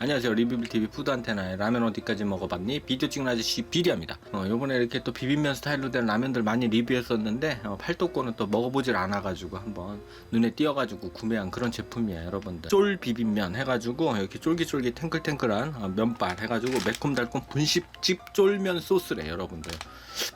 안녕하세요. 리뷰빌TV 푸드안테나의 라면 어디까지 먹어봤니? 비디오 찍는 아저씨 비리합니다. 어, 요번에 이렇게 또 비빔면 스타일로 된 라면들 많이 리뷰했었는데 어, 팔도꼬는 또 먹어보질 않아가지고 한번 눈에 띄어가지고 구매한 그런 제품이에요 여러분들. 쫄 비빔면 해가지고 이렇게 쫄깃쫄깃 탱글탱글한 어, 면발 해가지고 매콤달콤 분식집 쫄면 소스래 여러분들.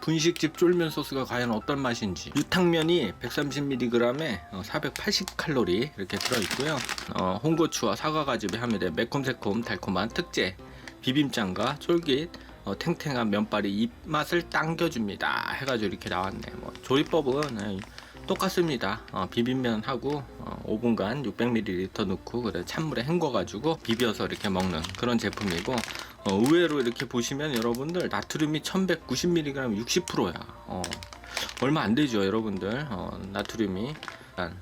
분식집 쫄면 소스가 과연 어떤 맛인지. 유탕면이 130mg에 480칼로리 이렇게 들어있고요. 어, 홍고추와 사과가 지배합니다 매콤새콤 달콤한 특제 비빔장과 쫄깃 어, 탱탱한 면발이 입맛을 당겨줍니다. 해가지고 이렇게 나왔네. 뭐 조리법은 에, 똑같습니다. 어, 비빔면하고 어, 5분간 600ml 넣고 그래 찬물에 헹궈가지고 비벼서 이렇게 먹는 그런 제품이고 어, 의외로 이렇게 보시면 여러분들 나트륨이 1190mg 60%야. 어, 얼마 안 되죠 여러분들. 어, 나트륨이.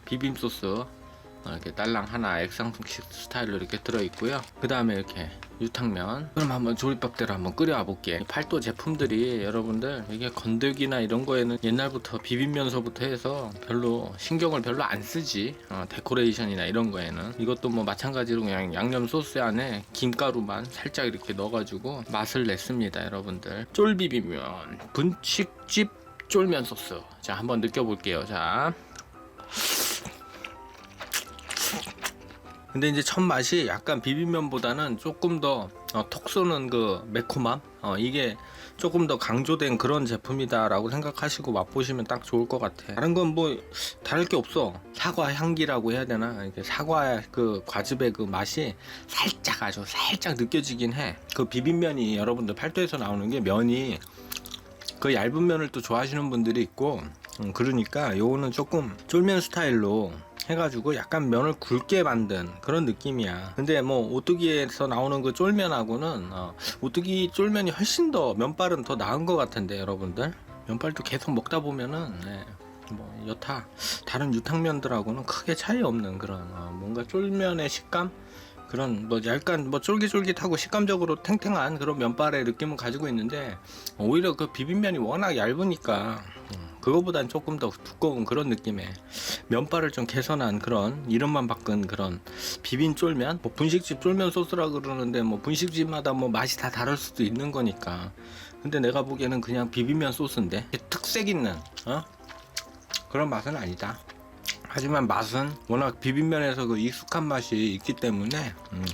비빔 소스 어, 이렇게 딸랑 하나 액상식 스타일로 이렇게 들어있고요. 그 다음에 이렇게 유탕면. 그럼 한번 조리법대로 한번 끓여 볼게 팔도 제품들이 여러분들 이게 건더기나 이런 거에는 옛날부터 비빔면서부터 해서 별로 신경을 별로 안 쓰지. 어, 데코레이션이나 이런 거에는. 이것도 뭐 마찬가지로 그냥 양념 소스 안에 김가루만 살짝 이렇게 넣어가지고 맛을 냈습니다 여러분들. 쫄비빔면. 분식집 쫄면 소스. 자 한번 느껴볼게요. 자 근데 이제 첫 맛이 약간 비빔면보다는 조금 더 어, 톡 쏘는 그 매콤함 어, 이게 조금 더 강조된 그런 제품이다라고 생각하시고 맛보시면 딱 좋을 것 같아. 다른 건 뭐 다를 게 없어. 사과 향기라고 해야 되나? 이렇게 사과 그 과즙의 그 맛이 살짝 아주 살짝 느껴지긴 해. 그 비빔면이 여러분들 팔도에서 나오는 게 면이 그 얇은 면을 또 좋아하시는 분들이 있고 음, 그러니까 요거는 조금 쫄면 스타일로 해가지고 약간 면을 굵게 만든 그런 느낌이야. 근데 뭐 오뚜기에서 나오는 그 쫄면하고는 어, 오뚜기 쫄면이 훨씬 더 면발은 더 나은 것 같은데 여러분들. 면발도 계속 먹다 보면은 네, 뭐 여타 다른 유탕면들하고는 크게 차이 없는 그런 어, 뭔가 쫄면의 식감? 그런 뭐 약간 뭐 쫄깃쫄깃하고 식감적으로 탱탱한 그런 면발의 느낌을 가지고 있는데 오히려 그 비빔면이 워낙 얇으니까 음, 그거보단 조금 더 두꺼운 그런 느낌의 면발을 좀 개선한 그런 이름만 바꾼 그런 비빔 쫄면 뭐 분식집 쫄면 소스라 그러는데 뭐 분식집마다 뭐 맛이 다 다를 수도 있는 거니까 근데 내가 보기에는 그냥 비빔면 소스인데 특색 있는 어? 그런 맛은 아니다. 하지만 맛은 워낙 비빔면에서 그 익숙한 맛이 있기 때문에 음,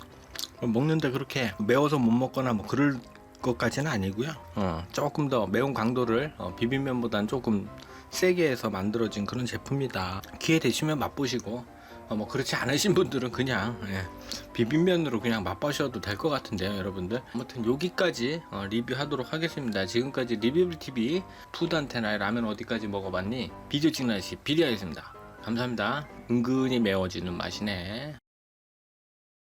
먹는데 그렇게 매워서 못 먹거나 뭐 그럴 것까지는 아니고요. 어, 조금 더 매운 강도를 어, 비빔면보다는 조금 세게 해서 만들어진 그런 제품이다. 기회 되시면 맛보시고 어, 뭐 그렇지 않으신 분들은 그냥 예, 비빔면으로 그냥 맛보셔도 될 것 같은데요, 여러분들. 아무튼 여기까지 어, 리뷰하도록 하겠습니다. 지금까지 리뷰TV 푸드한테나의 라면 어디까지 먹어봤니? 비디오 찍는 아저씨 비리하였습니다. 감사합니다. 은근히 매워지는 맛이네.